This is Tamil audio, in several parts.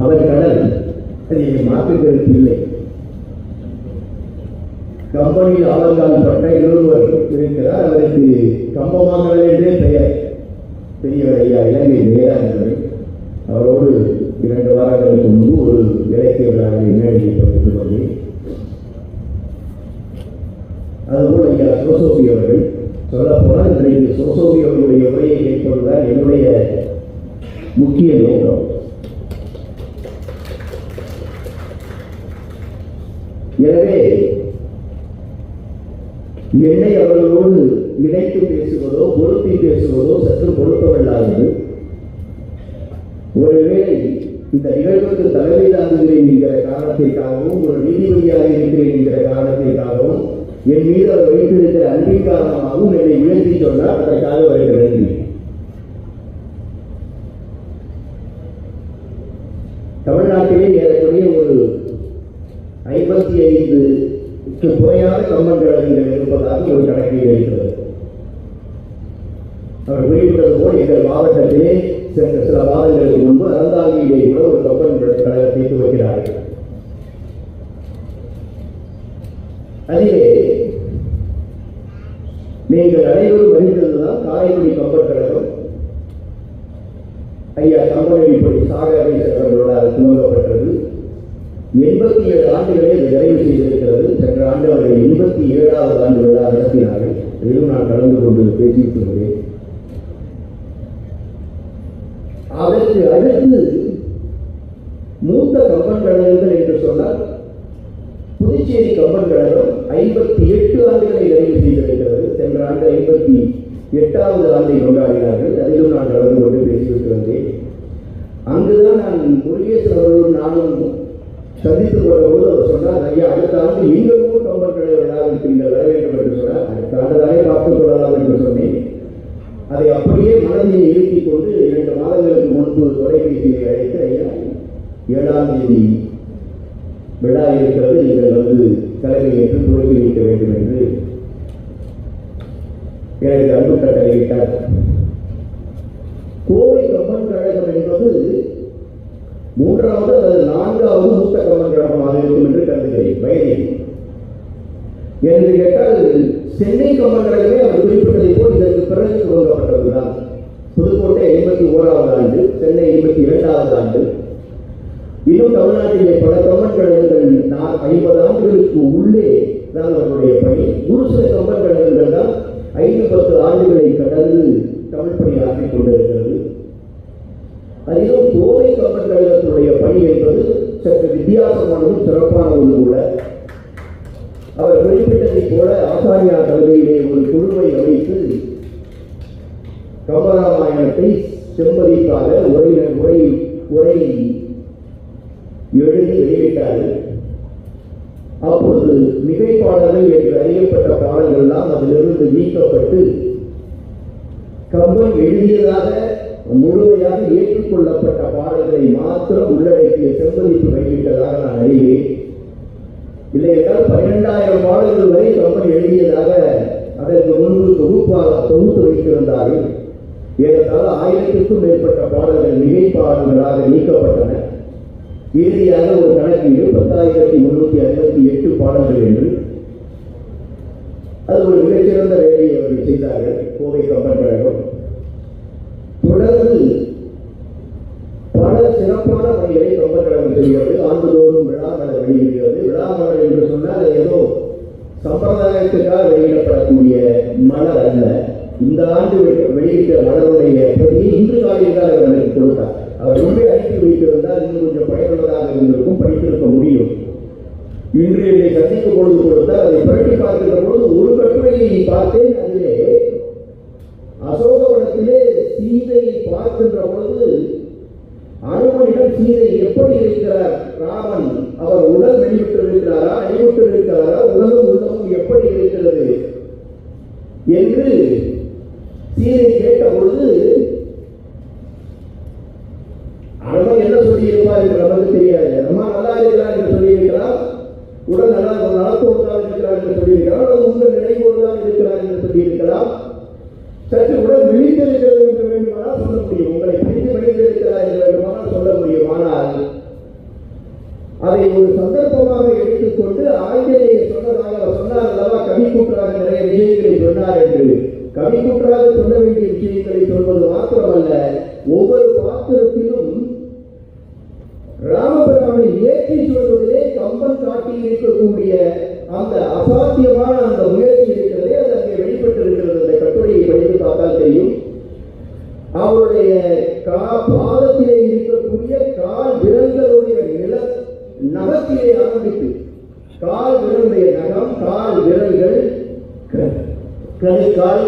அவர் கடல் அது என் மாற்றுக்கருத்து இல்லை. கம்பெனி ஆலங்கால் பட்ட இருவர் இருக்கிறார். அவருக்கு கம்பமாங்கல் என்றே பெயர். பெரியவர் ஐயா இலங்கை ஜெயராஜன் அவரோடு இரண்டு வாரங்களுக்கு முன்பு ஒரு இலக்கிய விழாவை மேடையை பகிர்ந்து கொண்டேன் அதுபோல் ஐயா சோசோபி அவர்கள் சொல்லப்போனால் இன்றைக்கு சோசோபி அவர்களுடைய உரையை கேட்பதுதான் என்னுடைய முக்கிய நோக்கம். எனவே என்னை அவர்களோடு இணைத்து பேசுவதோ பொருத்தி பேசுவதோ சற்று பொருத்தமில்லாதது. ஒருவேளை இந்த நிகழ்வுக்கு தலைமை தாங்குகிறேன் என்கிற காரணத்திற்காகவும் ஒரு நீதிபதியாக இருக்கிறேன் என்கிற காரணத்திற்காகவும் என் மீது அவர் வைத்திருக்கிற அன்பின் காரணமாகவும் என்னை உயர்த்தி சொன்னால் அதற்காக வருகிறது தமிழ்நாட்டிலே ஏறக்குறைய ஒரு ஐம்பத்தி ஐந்துக்கு குறையாத கம்மன் கழகங்கள் இருப்பதாக ஒரு கணக்கில் இருக்கிறது. அவர் குறிப்பிட்டது போல் எங்கள் மாவட்டத்திலே சென்ற சில மாதங்களுக்கு முன்பு அறந்தாங்கியிலே கூட ஒரு கம்பன் கழகத்தை துவக்கிறார்கள் அதிலே நீங்கள் அனைவரும் அறிந்ததுதான் காரைக்குடி கம்பன் கழகம் ஐயா கம்பனடிப்படி சாகரை அவர்களால் துவங்கப்பட்டது. எண்பத்தி ஏழு ஆண்டுகளே இது நிறைவு செய்திருக்கிறது. சென்ற ஆண்டு அவர்கள் எண்பத்தி ஏழாவது ஆண்டு விழா நடத்தினார்கள். இதிலும் நான் கலந்து கொண்டு பேசியிருக்கிறேன். அதற்கு அடுத்து மூத்த கம்பன் கழகங்கள் என்று சொன்னால் புதுச்சேரி கம்பன் கழகம் ஐம்பத்தி எட்டு ஆண்டுகளை நிறைவு செய்திருக்கிறது. சென்ற ஆண்டு ஐம்பத்தி எட்டாவது ஆண்டை கொண்டாடினார்கள். அதிலும் நான் கலந்து கொண்டு பேசியிருக்கிறேன். அங்குதான் நான் முருகேசன் அவர்களும் நானும் சந்தித்துக் கொள்ள அவர் சொன்னார் ஐயா அடுத்த ஆண்டு நீங்களும் ஊர் கம்பன் கழக விழாவிற்கு வர வேண்டும் என்று சொன்னார் அடுத்த ஆண்டுதானே பார்த்துக் கொள்ளலாம் என்று சொன்னேன் அதை அப்படியே மனதில் இருத்திக் கொண்டு இரண்டு மாதங்களுக்கு முன்பு தொலைபேசியை அழைத்து ஐயா ஏழாம் தேதி விழா இருக்கிறது நீங்கள் வந்து தலைமை என்று துவக்கி வைக்க வேண்டும் என்று எனக்கு அன்பு கட்டளையிட்டார் கோவை கம்பன் கழகம் என்பது மூன்றாவது அல்லது நான்காவது மூத்த கம்பன் கிரகமாக இருக்கும் என்று கருதுகிறேன். வயதில் என்று கேட்டால் சென்னை கம்பன் கழகமே அவர் குறிப்பிட்டதை போல் இதற்கு பிறகு துவங்கப்பட்டதுதான். புதுக்கோட்டை ஐம்பத்தி ஓராவது ஆண்டு சென்னை ஐம்பத்தி இரண்டாவது ஆண்டு. இன்னும் தமிழ்நாட்டிலே பல கம்பன் கழகங்கள் நான் ஐம்பது ஆண்டுகளுக்கு உள்ளே தான் அவருடைய பணி. ஒரு சில கம்பன் கழகங்கள் தான் ஐந்து பத்து ஆண்டுகளை கடந்து தமிழ் பணி ஆற்றிக் கொண்டிருக்கிறது. அதிலும் கோவை கம்பன் கழகத்தினுடைய பணி என்பது சற்று வித்தியாசமானதும் சிறப்பானதும் கூட. அவர் குறிப்பிட்டதை போல ஆசாரியார் தலைமையிலே ஒரு குழுவை அமைத்து கம்பராமாயணத்தை செம்பதிக்காக உரை உரை உரை எழுதி வெளியிட்டார்கள் அப்பொழுது மிகைப்பாடல்கள் என்று அறியப்பட்ட பாடல்கள்லாம் அதிலிருந்து நீக்கப்பட்டு கம்பன் எழுதியதாக முழுமையாக ஏற்றுக்கொள்ளப்பட்ட பாடல்களை மாத்திரம் உள்ளடக்கிய செம்பதிப்பு வெளியிட்டதாக நான் அறிவேன் இல்லை என்றால் பன்னிரெண்டாயிரம் பாடல்கள் வரை கம்பன் எழுதியதாக அதற்கு முன்பு தொகுப்பாக தொகுத்து வைத்திருந்தார்கள். ஏறத்தாழ ஆயிரத்திற்கும் மேற்பட்ட பாடல்கள் மிகை பாடல்களாக நீக்கப்பட்டன. இறுதியாக ஒரு கணக்கீடு பத்தாயிரத்தி முன்னூத்தி ஐம்பத்தி எட்டு பாடல்கள் என்று. அது ஒரு மிகச்சிறந்த வேலையை அவர்கள் செய்தார்கள். கோவை கம்பன் கழகம். தொடர்ந்து பல சிறப்பான பணிகளை ரொம்ப கழகம் செய்கிறது ஆண்டுதோறும் விழா மலர் வெளியிடுகிறது. விழா மலர் என்று சொன்னால் ஏதோ சம்பிரதாயத்துக்காக வெளியிடப்படக்கூடிய மலர் அல்ல. இந்த ஆண்டு வெளியிட்ட மலருடைய பிரதியை இன்று காலையில் தான் அவர் எனக்கு கொடுத்தார். அவர் ரொம்ப அனுப்பி வைத்திருந்தால் இன்னும் கொஞ்சம் பயனுள்ளதாக இருந்திருக்கும் படித்திருக்க முடியும். இன்று என்னை சந்திக்கும் பொழுது கொடுத்தால் அதை புரட்டி பார்க்கின்ற பொழுது ஒரு கட்டுரையை பார்த்தேன். அதில் சீதையை பார்க்கின்ற பொழுது அனுமனிடம் சீதை எப்படி இருக்கிறார்? ராமன் அவர் உடல் வெளியிட்டு இருக்கிறாரா? அடிவிட்டு இருக்கிறாரா? உடலும் உள்ளமும் எப்படி இருக்கிறது? என்று சீதை கேட்ட பொழுது அனுமன் என்ன சொல்லியிருப்பார் என்று நமக்கு தெரியாது. நம்ம நல்லா வேண்டும் என்றால் சொல்ல முடியும். உங்களை பிரித்து மனிதர்களாக வேண்டுமானால் சொல்ல முடியும். ஆனால் அதை ஒரு சந்தர்ப்பமாக எடுத்துக்கொண்டு ஆங்கிலேயர் சொன்னதாக சொன்னார் அல்லவா? கவிக்குற்றாக நிறைய விஷயங்களை சொன்னார் என்று. கவிக்குற்றாக சொல்ல வேண்டிய விஷயங்களை சொல்வது மாத்திரமல்ல. ஒவ்வொரு கணிக்கால்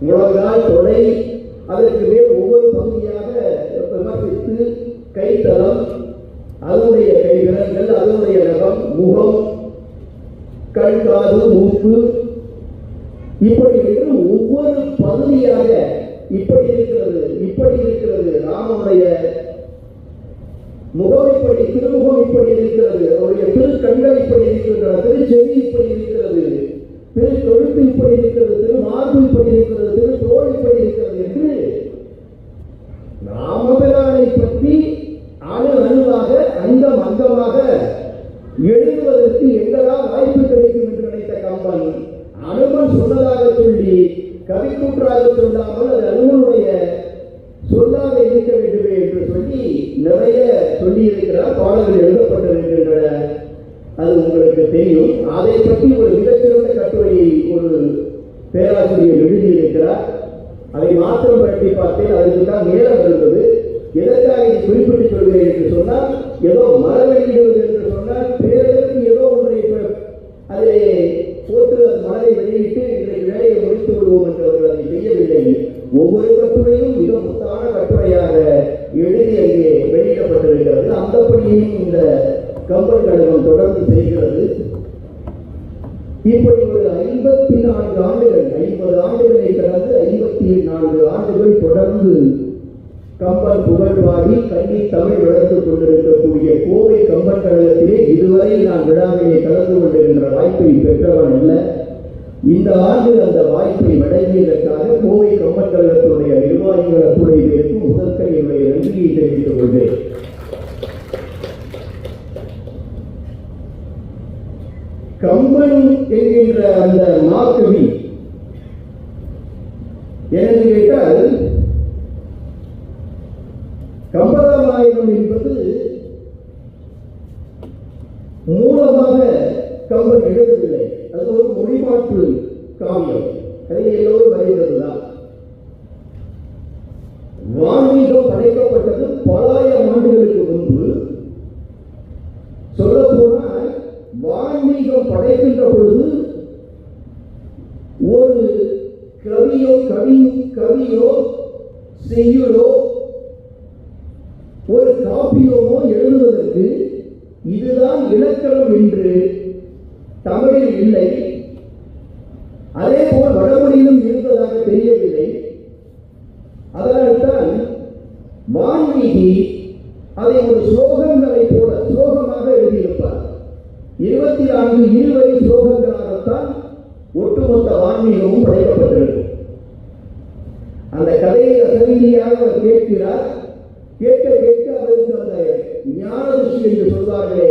முழங்கால் தொடை அதற்கு மேல் ஒவ்வொரு பகுதியாக விமர்சித்து கைத்தளம் கூற்றாக கவி கூற்றாக சொல்லாமல் அது அனுமனுடைய ஆண்டுகள் தொடர்ந்து கம்பன் புகழ் பாடி தமிழ் வளர்ந்து கொண்டிருக்கக்கூடிய கோவை கம்பன் கழகத்திலே இதுவரை நான் விழாவிலே கலந்து கொண்டிருக்கின்ற வாய்ப்பை பெற்றவன் அல்ல. இந்த ஆண்டு அந்த வாய்ப்பை வழங்கியதற்காக கோவை கம்பன் கழகத்துடைய நிர்வாகிகள் அத்துறையிலிருந்து முதற்க என்னுடைய நன்றியை தெரிவித்துக் கொண்டேன் கம்பன் என்கின்ற அந்த மாக்கவி ஏன்னு கேட்டால் கம்பராமாயணம் என்பது மூலமாக கம்பன் எழுதவில்லை. அது ஒரு மொழிமாற்று காவியம். அதை எல்லோரும் வரைந்ததுதான் வான்மீகம் படைக்கப்பட்டது la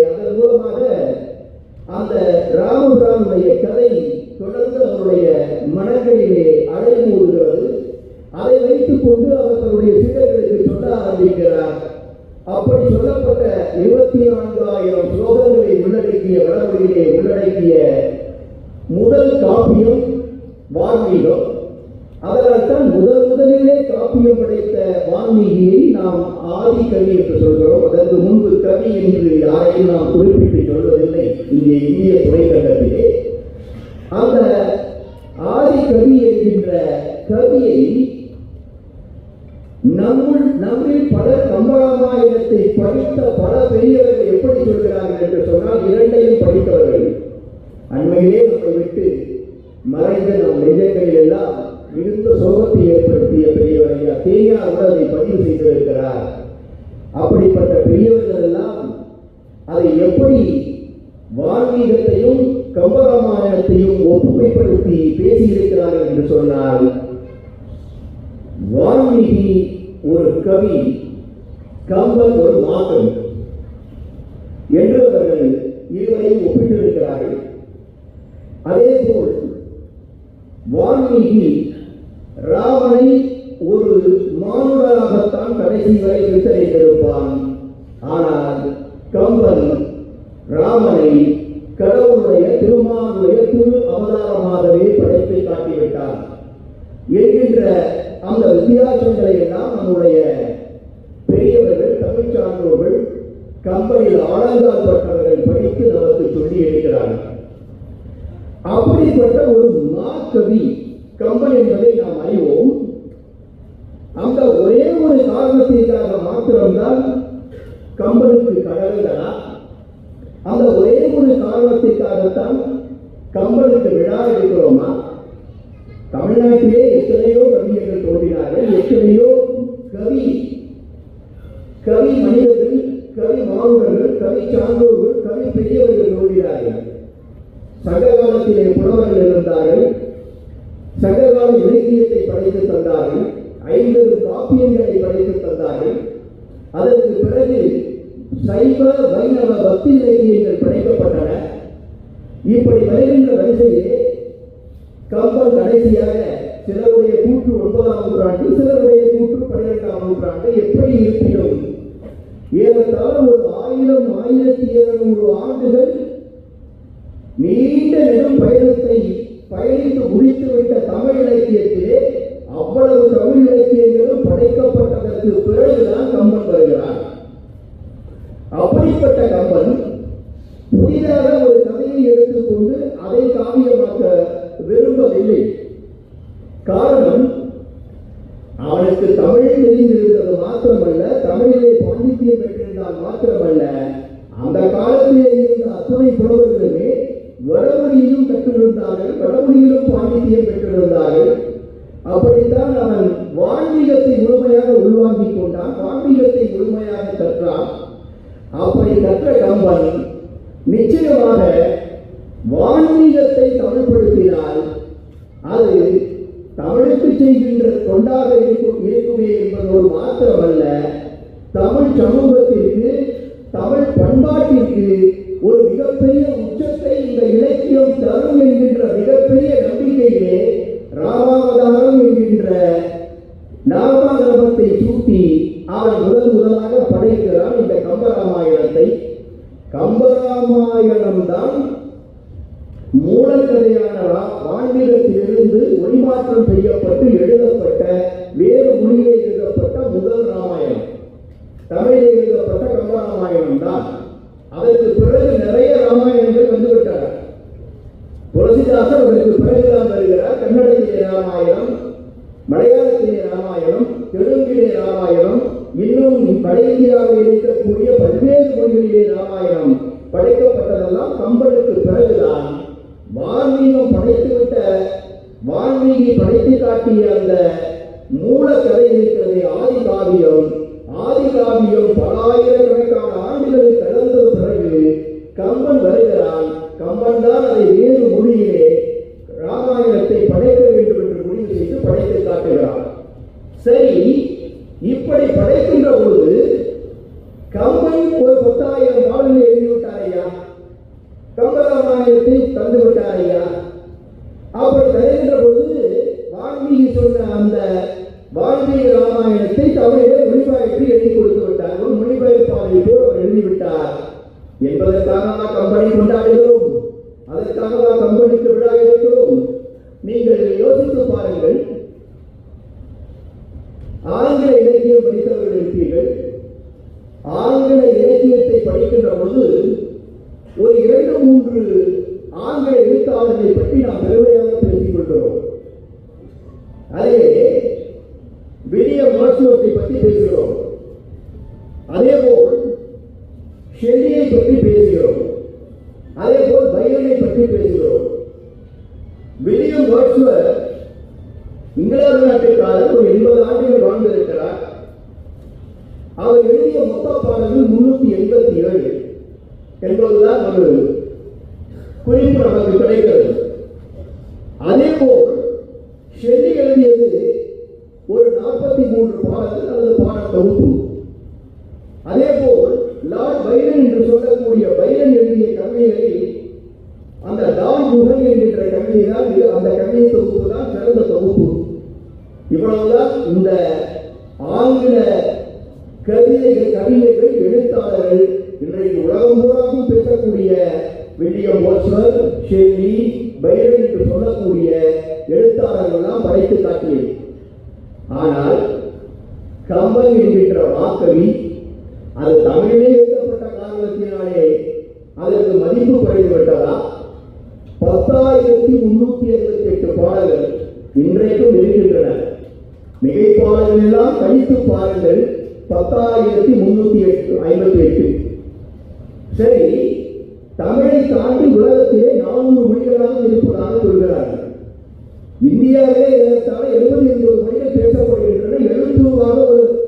உண்மையிலே நம்மை விட்டு மறைந்த நம் நெஞ்சங்களில் எல்லாம் மிகுந்த சோகத்தை ஏற்படுத்திய பெரியவரையா தேயார் கூட அதை பதிவு செய்திருக்கிறார். அப்படிப்பட்ட பெரியவர்கள் எல்லாம் அதை எப்படி வால்மீகத்தையும் கம்பராமாயணத்தையும் ஒப்புமைப்படுத்தி பேசியிருக்கிறார் என்று சொன்னார் வால்மீகி ஒரு கவி கம்பன் ஒரு மாதம் என்று அவர்கள் இருவரையும் ஒப்பிட்டிருக்கிறார்கள். அதேபோல் வால்மீகி ராவனை ஒரு மானுடராகத்தான் கடைசி வரை சித்தரித்திருப்பான் ஆனால் கம்பன் ராமனை கடவுளுடைய திருமாவுடைய திரு அவதாரமாகவே படைத்து காட்டிவிட்டார் என்கின்ற அந்த வித்தியாசங்களை எல்லாம் நம்முடைய பெரியவர்கள் தமிழ் சான்றோர்கள் கம்பனில் ஆழங்கால் பட்டவர்கள் படித்து நமக்கு சொல்லி இருக்கிறார்கள் அப்படிப்பட்ட ஒரு மாக்கவி கம்பன் என்பதை நாம் அறிவோம். அந்த ஒரே ஒரு காரணத்திற்காக மாத்திரம்தான் கம்பனுக்கு கடவுளா அந்த ஒரே ஒரு காரணத்திற்காகத்தான் கம்பனுக்கு விழா எடுக்கிறோமா? தமிழ்நாட்டிலே எத்தனையோ கவிஞர்கள் தோன்றினார்கள் எத்தனையோ கவி கவி மனிதர்கள் கவி மாணவர்கள் கவி சான்றோர்கள் கவி பெரியவர்கள் தோன்றினார்கள். சங்க காலத்திலே புலவர்கள் இருந்தார்கள். சங்ககால இலக்கியத்தை படைத்து தந்தார்கள். ஐம்பது காப்பியங்களை படைத்து தந்தார்கள். அதற்கு பிறகு சைவ வைணவ பக்தி இலக்கியங்கள் படைக்கப்பட்டன. இப்படி வருகின்ற வரிசையிலே கம்பன் கடைசியாக சிலருடைய கூற்று ஒன்பதாம் நூற்றாண்டு சிலருடைய கூற்று பன்னிரெண்டாம் நூற்றாண்டு எப்படி இருப்பினும் ஏறத்தாழ ஒரு ஆயிரம் ஆயிரத்தி இருநூறு ஆண்டுகள் நீண்ட நெடும் பயணத்தை பயணித்து முடித்துவிட்ட தமிழ் இலக்கியத்திலே அவ்வளவு தமிழ் இலக்கியங்களும் படைக்கப்பட்டதற்கு பிறகுதான் கம்பன் வருகிறார் அப்படிப்பட்ட கம்பன் புதிதாக ஒரு கதையை எடுத்துக்கொண்டு அதை காவியமாக்க விரும்பவில்லை காரணம் அவனுக்கு தமிழ் தெரிந்திருந்தது மாத்திரமல்ல தமிழிலே பாண்டித்யம் பெற்றிருந்தால் மாத்திரமல்ல அந்த காலத்திலே இருந்த அத்தனை புலவர்களுமே வடமொழியிலும் கற்றிருந்தார்கள் வடமொழியிலும் பாண்டித்யம் பெற்றிருந்தார்கள் அப்படித்தான் அவன் வான்மீகத்தை முழுமையாக உள்வாங்கிக் கொண்டான் வான்மீகத்தை முழுமையாக கற்றான் அப்படி கற்ற கம்பன் நிச்சயமாக வான்மீகத்தை தமிழ்படுத்தினால் அது தமிழுக்கு செய்கின்ற தொண்டாக இருக்கும் இருக்குமே என்பதோடு மாத்திரமல்ல தமிழ் சமூகத்திற்கு தமிழ் பண்பாட்டிற்கு ஒரு மிகப்பெரிய உச்சத்தை இந்த இலக்கியம் தரும் என்கின்ற மிகப்பெரிய நம்பிக்கையிலே ராமாவதாரம் என்கின்ற நாமகரபத்தை சூட்டி அவன் முதல் முதலாக படைக்கிறான் இந்த கம்பராமாயணத்தை கம்பராமாயணம் தான் மூலக்கதையான ரா- வான்மீகத்திலிருந்து ஒளிமாற்றம் செய்யப்பட்டு எழுதப்பட்ட வேறு மொழியிலே எழுதப்பட்ட முதல் ராமாயணம். தமிழில் எழுதப்பட்ட கம்பராமாயணம் தான் அதற்கு பிறகு நிறைய ராமாயணங்கள் வந்துவிட்டன. துளசிதாசர் அதற்கு பிறகுதான் வருகிறார். கன்னடத்திலே ராமாயணம் மலையாளத்திலே ராமாயணம் தெலுங்கிலே ராமாயணம் இன்னும் வடஇந்தியாவில் இருக்கக்கூடிய பல்வேறு மொழிகளிலே ராமாயணம் படைக்கப்பட்டதெல்லாம் கம்பனுக்கு பிறகுதான். வால்மீகம் படைத்துவிட்ட வால்மீகி படைத்து காட்டிய அந்த மூல கதை இருக்கிறது ஆதி காவியம் ஆதி காவியம் பலாயிரக்கணக்கான ஆண்டுகளை கடந்த பிறகு கம்பன் வருகிறான். கம்பன் தான் அதை வேறு மொழியிலே இவ்வளவுதான் இந்த ஆங்கில கவிதைகள் கவிதைகள் எழுத்தாளர்கள் இன்றைக்கு உலகம் பூராவும் பேசக்கூடிய வில்லியம் வாட்ஸ்வர் ஷெல்லி பைரன் என்று சொல்லக்கூடிய எழுத்தாளர்கள்லாம் படைத்து காட்டியது. ஆனால் கம்பன் என்கின்ற வாக்கவி அது தமிழிலே எழுதப்பட்ட காரணத்தினாலே அதற்கு மதிப்பு குறைந்துவிட்டதா பத்தாயிரத்தி முன்னூத்தி எழுபத்தி எட்டு பாடல்கள் இன்றைக்கும் இருக்கின்றன. மிகைப்பாடுகள் எல்லாம் கழித்து பாருங்கள். பத்தாயிரத்தி முன்னூத்தி எட்டு ஐம்பத்தி எட்டு. சரி தமிழை தாண்டி உலகத்திலே நானூறு மொழிகளாக இருப்பதாக சொல்கிறார்கள். இந்தியாவிலே ஏறத்தாழ எழுபது எண்பது மொழிகள் பேசப்படுகின்றன. எழுத்துருவாக ஒரு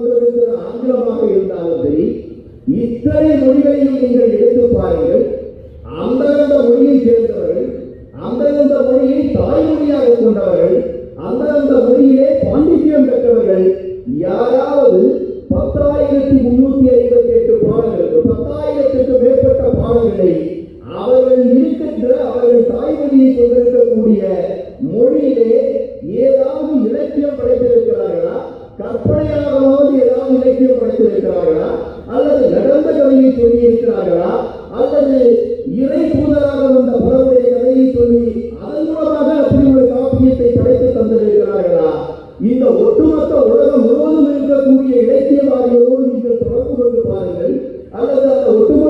கொண்டிருக்கிற ஆங்கிலமாக இருந்தாலும் சரி இத்தனை மொழிகளையும் நீங்கள் எடுத்து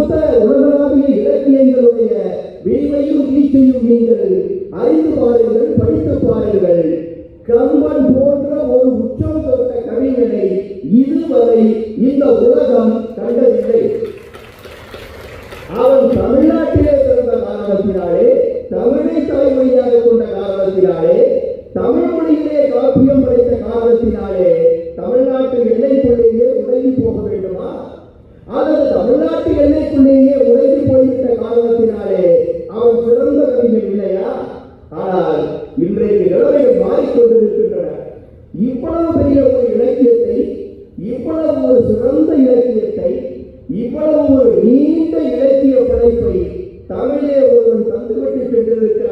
ஒட்டுமொத்த உலகளாவிய இலக்கியங்களுடைய வீணையும் வீச்சையும் நீங்கள் அறிந்து பாருங்கள் படித்து பாருங்கள். கம்பன் போல்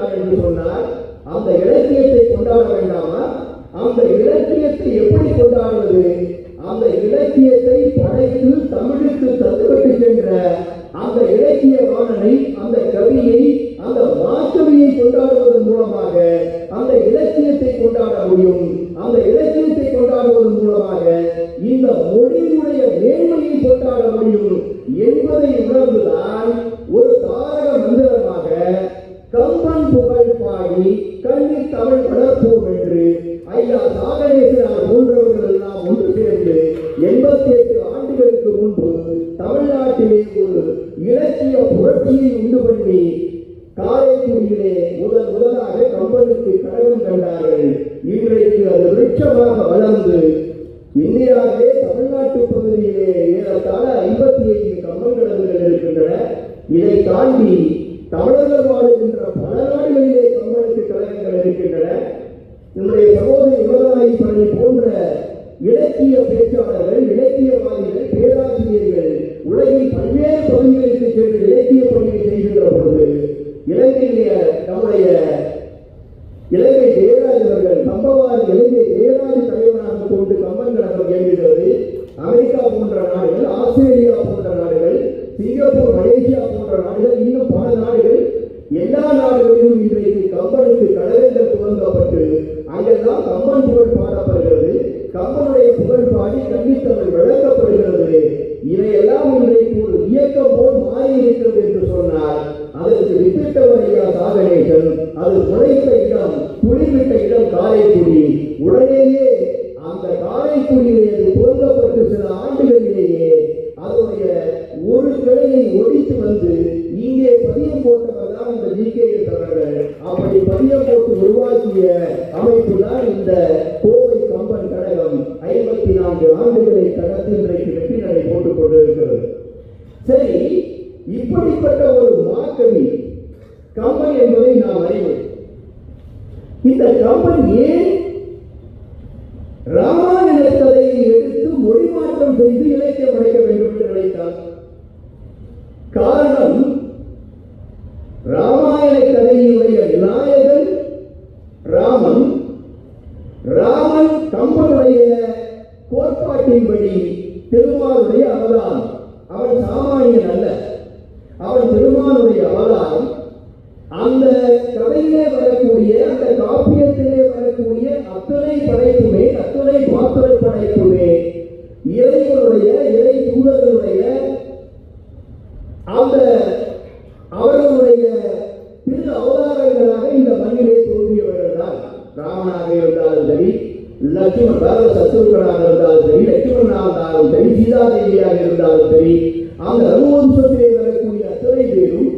கொண்டாடினார் என்று சொன்னால் அந்த இலக்கியத்தை கொண்டாட வேண்டாமா? அந்த இலக்கியத்தை எப்படி கொண்டாடுவது? அந்த இலக்கியத்தை படைத்து தமிழுக்கு தந்துவிட்டு சென்ற அந்த இலக்கிய வாணனை அந்த கம்பன் புகழ் பாடப்படுகிறது. கம்பனுடைய புகழ் பாடி கன்னித்தமிழ் வழங்க அந்த அனுவம்சத்திலே வரக்கூடிய அத்தனை பேரும்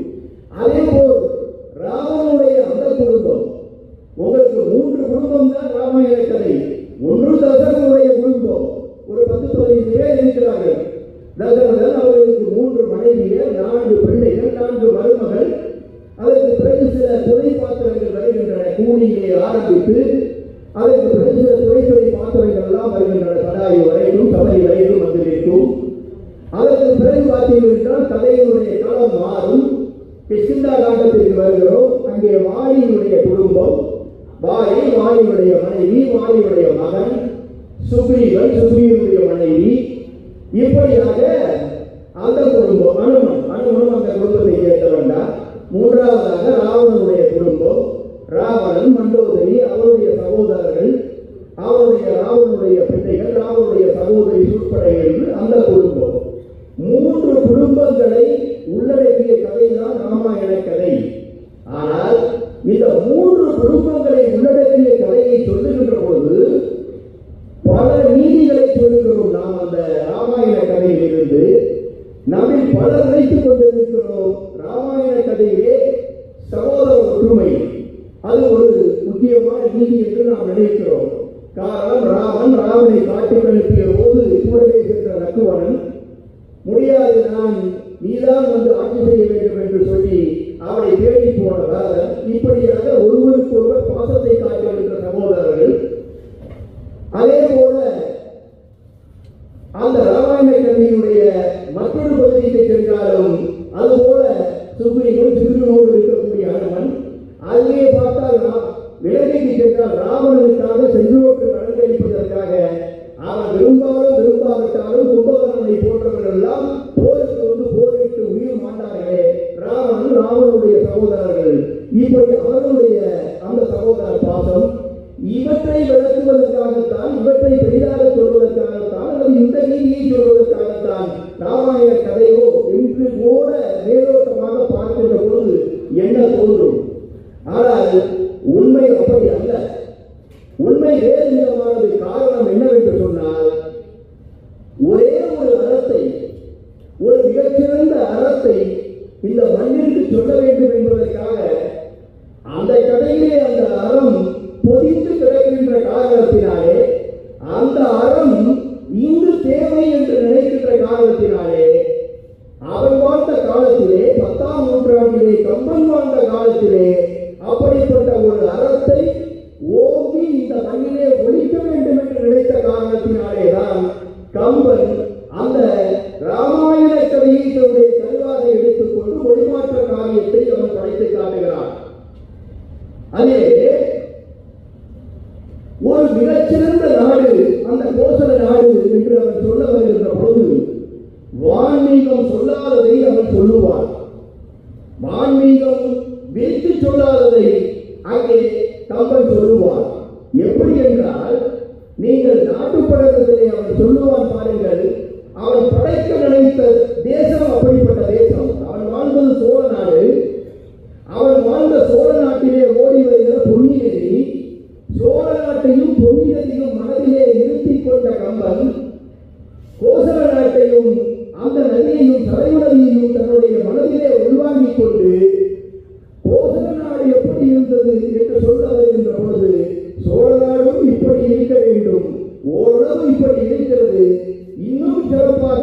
உண்மை வேறு விதமானது காரணம் என்னவென்று சொன்னால் என்று அவர் சொல்ல வருகின்ற பொழுது